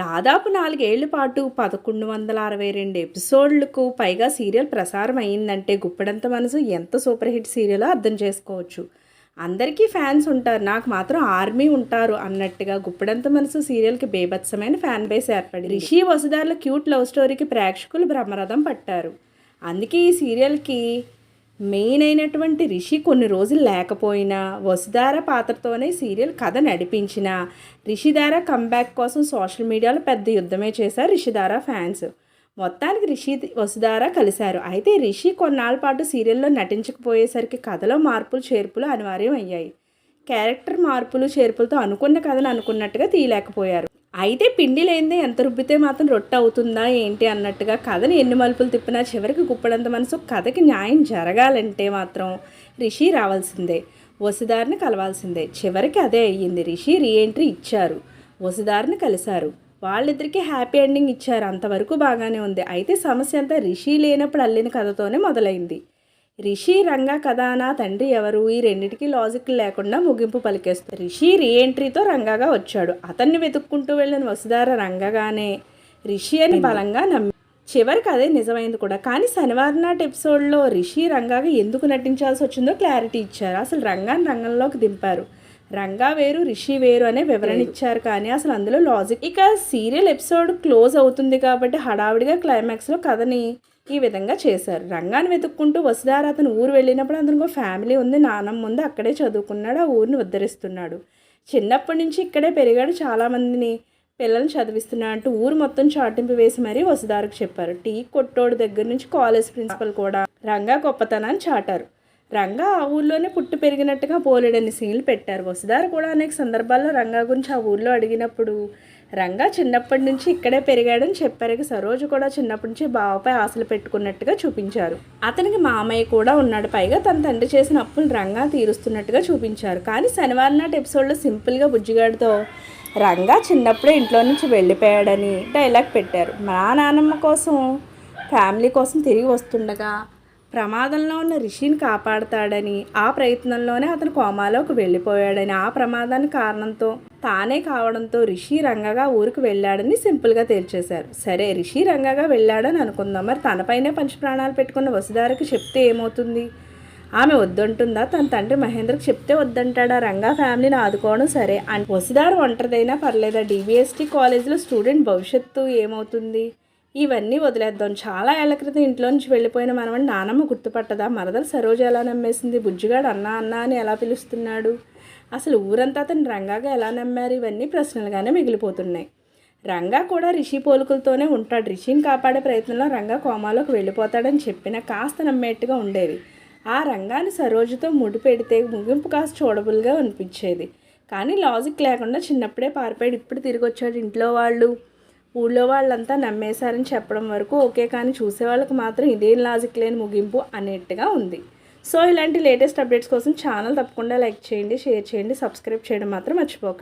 దాదాపు నాలుగేళ్ళ పాటు పదకొండు వందల అరవై రెండు ఎపిసోడ్లకు పైగా సీరియల్ ప్రసారం అయ్యిందంటే గుప్పెడంత మనసు ఎంత సూపర్ హిట్ సీరియలో అర్థం చేసుకోవచ్చు. అందరికీ ఫ్యాన్స్ ఉంటారు. నాకు మాత్రం ఆర్మీ ఉంటారు అన్నట్టుగా గుప్పెడంత మనసు సీరియల్కి బేభత్సమైన ఫ్యాన్ బేస్ ఏర్పడింది. రిషి వసుదారుల క్యూట్ లవ్ స్టోరీకి ప్రేక్షకులు బ్రహ్మరథం పట్టారు. అందుకే ఈ సీరియల్కి మెయిన్ అయినటువంటి రిషి కొన్ని రోజులు లేకపోయినా వసుధార పాత్రతోనే సీరియల్ కథ నడిపించిన రిషిధార కంబ్యాక్ కోసం సోషల్ మీడియాలో పెద్ద యుద్ధమే చేశారు రిషిధార ఫ్యాన్స్ మొత్తానికి రిషి వసుధార కలిశారు. అయితే రిషి కొన్నాళ్ళ పాటు సీరియల్లో నటించకపోయేసరికి కథలో మార్పులు చేర్పులు అనివార్యం అయ్యాయి. క్యారెక్టర్ మార్పులు చేర్పులతో అనుకున్న కథను అనుకున్నట్టుగా తీయలేకపోయారు. అయితే పిండి లేనిదే ఎంత రుబ్బితే మాత్రం రొట్టె అవుతుందా ఏంటి అన్నట్టుగా కథని ఎన్ని మలుపులు తిప్పినా చివరికి గుప్పడంత మనసు కథకి న్యాయం జరగాలంటే మాత్రం రిషి రావాల్సిందే. వసుదారిని కలవాల్సిందే. చివరికి అదే అయ్యింది. రిషి రీఎంట్రీ ఇచ్చారు. వసుదారిని కలిశారు. వాళ్ళిద్దరికీ హ్యాపీ ఎండింగ్ ఇచ్చారు. అంతవరకు బాగానే ఉంది. అయితే సమస్య అంతా రిషి లేనప్పుడు అల్లిన కథతోనే మొదలైంది. రిషి రంగా కథ నా తండ్రి ఎవరు? ఈ రెండిటికి లాజిక్ లేకుండా ముగింపు పలికేస్తారు రిషి రీఎంట్రీతో రంగాగా వచ్చాడు. అతన్ని వెతుక్కుంటూ వెళ్ళిన వసుధార రంగగానే రిషి అని బలంగా నమ్మి చివరికి అదే నిజమైంది కూడా. కానీ శనివారం నాటి ఎపిసోడ్లో రిషి రంగాగా ఎందుకు నటించాల్సి వచ్చిందో క్లారిటీ ఇచ్చారు. అసలు రంగాన్ని రంగంలోకి దింపారు. రంగా వేరు రిషి వేరు అనే వివరణ ఇచ్చారు కానీ అసలు అందులో లాజిక్ ఇక సీరియల్ ఎపిసోడ్ క్లోజ్ అవుతుంది కాబట్టి హడావిడిగా క్లైమాక్స్లో కథని ఈ విధంగా చేశారు. రంగాన్ని వెతుక్కుంటూ వసుధార అతను ఊరు వెళ్ళినప్పుడు అతనికి ఒక ఫ్యామిలీ ఉంది. నాన్నమ్మ ఉంది అక్కడే చదువుకున్నాడు. ఆ ఊరిని ఉద్ధరిస్తున్నాడు. చిన్నప్పటి నుంచి ఇక్కడే పెరిగాడు. చాలామందిని పిల్లల్ని చదివిస్తున్నాడు అంటూ ఊరు మొత్తం చాటింపు వేసి మరీ వసుధారకు చెప్పారు. టీ కొట్టోడు దగ్గర నుంచి కాలేజ్ ప్రిన్సిపల్ కూడా రంగా గొప్పతనాన్ని చాటారు. రంగా ఆ ఊళ్ళోనే పుట్టి పెరిగినట్టుగా పోలేడని సీన్లు పెట్టారు. వసుధార కూడా అనేక సందర్భాల్లో రంగా గురించి ఆ ఊళ్ళో అడిగినప్పుడు రంగా చిన్నప్పటి నుంచి ఇక్కడే పెరిగాడని చెప్పారు సరోజు కూడా చిన్నప్పటి నుంచి బావపై ఆశలు పెట్టుకున్నట్టుగా చూపించారు. అతనికి మామయ్య కూడా ఉన్నాడు. పైగా తన తండ్రి చేసిన అప్పులు రంగా తీరుస్తున్నట్టుగా చూపించారు. కానీ శనివారం నాటి ఎపిసోడ్లో సింపుల్గా బుజ్జిగాడితో రంగా చిన్నప్పుడే ఇంట్లో నుంచి వెళ్ళిపోయాడని డైలాగ్ పెట్టారు. మా నాన్నమ్మ కోసం ఫ్యామిలీ కోసం తిరిగి వస్తుండగా ప్రమాదంలో ఉన్న రిషిని కాపాడతాడని ఆ ప్రయత్నంలోనే అతను కోమాలోకి వెళ్ళిపోయాడని ఆ ప్రమాదానికి కారణంతో తానే కావడంతో రిషి రంగగా ఊరికి వెళ్ళాడని సింపుల్గా తేల్చేశారు. సరే రిషి రంగగా వెళ్ళాడని అనుకుందాం. మరి తనపైనే పంచప్రాణాలు పెట్టుకున్న వసుధారకి చెప్తే ఏమవుతుంది? ఆమె వద్దంటుందా? తన తండ్రి మహేంద్రకి చెప్తే వద్దంటాడా? రంగా ఫ్యామిలీని ఆదుకోవడం సరే. అండ్ వసుధార ఒంటరిదైనా పర్లేదా? డిబిఎస్టీ కాలేజీలో స్టూడెంట్ భవిష్యత్తు ఏమవుతుంది? ఇవన్నీ వదిలేద్దాం. చాలా ఏళ్ళ క్రితం ఇంట్లో నుంచి వెళ్ళిపోయిన మనమని నానమ్మ గుర్తుపట్టదా? మరదలు సరోజ ఎలా నమ్మేసింది? బుజ్జిగాడు అన్నా అన్నా అని ఎలా పిలుస్తున్నాడు? అసలు ఊరంతా అతను రంగాగా ఎలా నమ్మారు? ఇవన్నీ ప్రశ్నలుగానే మిగిలిపోతున్నాయి. రంగా కూడా రిషి పోలుకులతోనే ఉంటాడు. రిషిని కాపాడే ప్రయత్నంలో రంగా కోమాలోకి వెళ్ళిపోతాడని చెప్పిన కాస్త నమ్మేట్టుగా ఉండేది. ఆ రంగాన్ని సరోజుతో ముడిపెడితే ముగింపు కాస్త చూడబుల్గా అనిపించేది. కానీ లాజిక్ లేకుండా చిన్నప్పుడే పారిపోయాడు. ఇప్పుడు తిరిగి వచ్చాడు ఇంట్లో వాళ్ళు. ఊళ్ళో వాళ్ళంతా నమ్మేశారని చెప్పడం వరకు ఓకే కానీ చూసే వాళ్ళకి మాత్రం ఇదేం లాజిక్ లేని ముగింపు అనేట్టుగా ఉంది. సో ఇలాంటి లేటెస్ట్ అప్డేట్స్ కోసం ఛానల్ తప్పకుండా లైక్ చేయండి షేర్ చేయండి సబ్స్క్రైబ్ చేయడం మాత్రం మర్చిపోకండి